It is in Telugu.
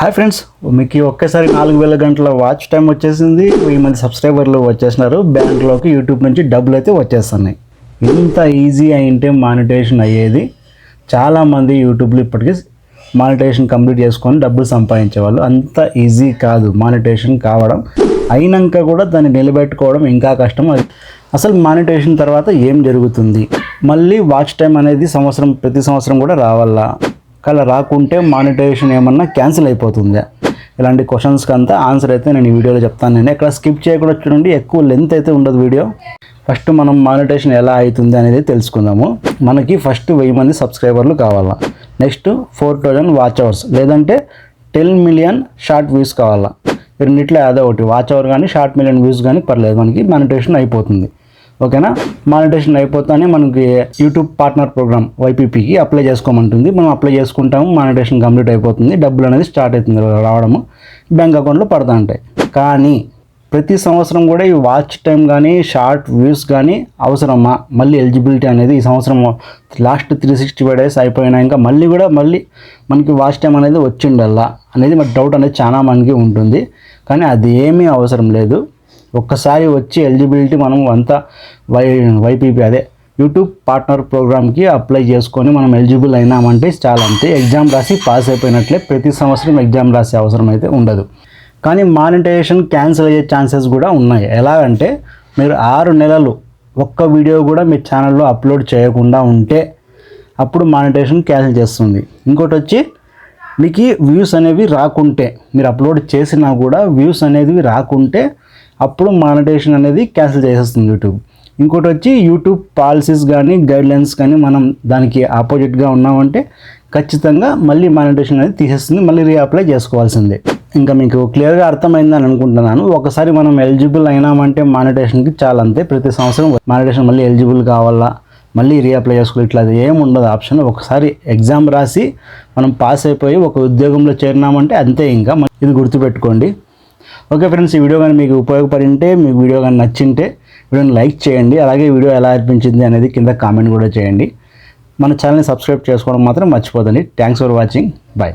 హాయ్ ఫ్రెండ్స్ మీకు ఒక్కసారి నాలుగు వేల గంటల వాచ్ టైం వచ్చేసింది. వెయ్యి మంది సబ్స్క్రైబర్లు వచ్చేసినారు. బ్యాంక్లోకి యూట్యూబ్ నుంచి డబ్బులు అయితే వచ్చేస్తున్నాయి. ఇంత ఈజీ అయింటే మానిటేషన్ అయ్యేది. చాలామంది యూట్యూబ్లో ఇప్పటికీ మానిటేషన్ కంప్లీట్ చేసుకొని డబ్బులు సంపాదించేవాళ్ళు. అంత ఈజీ కాదు మానిటేషన్ కావడం. అయినాక కూడా దాన్ని నిలబెట్టుకోవడం ఇంకా కష్టం. అది అసలు మానిటేషన్ తర్వాత ఏం జరుగుతుంది? మళ్ళీ వాచ్ టైం అనేది సంవత్సరం ప్రతి సంవత్సరం కూడా రావాలా? కల రాకుంటే మానిటైజేషన్ ఏమన్నా క్యాన్సిల్ అయిపోతుందా. ఇలాంటి క్వశ్చన్స్కి అంతా ఆన్సర్ అయితే నేను ఈ వీడియోలో చెప్తాను. నేను ఇక్కడ స్కిప్ చేయకుండా చూడండి ఎక్కువ లెంత్ అయితే ఉండదు వీడియో. ఫస్ట్ మనం మానిటైజేషన్ ఎలా అవుతుంది అనేది తెలుసుకుందాము. మనకి ఫస్ట్ వెయ్యి మంది సబ్స్క్రైబర్లు కావాలా? Next four thousand watch hours లేదంటే టెన్ మిలియన్ షార్ట్ వ్యూస్ కావాలా? రెండిట్లో ఏదో ఒకటి వాచ్ అవర్ కానీ షార్ట్ మిలియన్ వ్యూస్ కానీ పర్లేదు. మనకి మానిటైజేషన్ అయిపోతుంది. ఓకేనా? మానిటేషన్ అయిపోతానే మనకి యూట్యూబ్ పార్ట్నర్ ప్రోగ్రామ్ వైపీపీకి అప్లై చేసుకోమంటుంది. మనం అప్లై చేసుకుంటాము మానిటేషన్ కంప్లీట్ అయిపోతుంది. డబ్బులు అనేది స్టార్ట్ అవుతుంది రావడము. బ్యాంక్ అకౌంట్లో పడతా ఉంటాయి. కానీ ప్రతి సంవత్సరం కూడా ఈ వాచ్ టైం కానీ షార్ట్ వ్యూస్ కానీ అవసరమా? మళ్ళీ ఎలిజిబిలిటీ అనేది ఈ సంవత్సరం last three sixty five days అయిపోయినా ఇంకా మళ్ళీ కూడా మళ్ళీ మనకి వాచ్ టైం అనేది వచ్చిండల్లా అనేది మరి డౌట్ అనేది చాలా మనకి ఉంటుంది. కానీ అది ఏమీ అవసరం లేదు. ఒక్కసారి వచ్చి ఎలిజిబిలిటీ మనం అంతా వై వైపీపీ అదే యూట్యూబ్ పార్ట్నర్ ప్రోగ్రామ్కి అప్లై చేసుకొని మనం ఎలిజిబుల్ అయినామంటే చాలా అంతే. ఎగ్జామ్ రాసి పాస్ అయిపోయినట్లే ప్రతి సంవత్సరం ఎగ్జామ్ రాసే అవసరం అయితే ఉండదు. కానీ మానిటైజేషన్ క్యాన్సిల్ అయ్యే ఛాన్సెస్ కూడా ఉన్నాయి. ఎలాగంటే మీరు ఆరు నెలలు ఒక్క వీడియో కూడా మీ ఛానల్లో అప్లోడ్ చేయకుండా ఉంటే అప్పుడు మానిటైజేషన్ క్యాన్సిల్ చేస్తుంది. ఇంకోటి వచ్చి మీకు వ్యూస్ అనేవి రాకుంటే మీరు అప్లోడ్ చేసినా కూడా వ్యూస్ అనేవి రాకుంటే అప్పుడు మానిటేషన్ అనేది క్యాన్సిల్ చేసేస్తుంది యూట్యూబ్ ఇంకోటి వచ్చి యూట్యూబ్ పాలసీస్ కానీ గైడ్లైన్స్ కానీ మనం దానికి ఆపోజిట్గా ఉన్నామంటే ఖచ్చితంగా మళ్ళీ మానిటేషన్ అనేది తీసేస్తుంది మళ్ళీ రీఅప్లై చేసుకోవాల్సిందే. ఇంకా మీకు క్లియర్గా అర్థమైందని అనుకుంటున్నాను. ఒకసారి మనం ఎలిజిబుల్ అయినామంటే మానిటేషన్కి చాలా అంతే. ప్రతి సంవత్సరం మానిటేషన్ మళ్ళీ ఎలిజిబుల్ కావాలా? మళ్ళీ రీఅప్లై చేసుకోవాలి. ఇట్లా అది ఏమి ఉండదు. ఆప్షన్ ఒకసారి ఎగ్జామ్ రాసి మనం పాస్ అయిపోయి ఒక ఉద్యోగంలో చేరినామంటే అంతే ఇంకా. ఇది గుర్తుపెట్టుకోండి. ఓకే ఫ్రెండ్స్ ఈ వీడియో కానీ మీకు ఉపయోగపడింటే మీకు వీడియో కానీ నచ్చింటే వీడియోని లైక్ చేయండి. అలాగే వీడియో ఎలా అనిపించింది అనేది కింద కామెంట్ కూడా చేయండి. మన ఛానల్ని సబ్స్క్రైబ్ చేసుకోవడం మాత్రం మర్చిపోదండి. Thanks for watching bye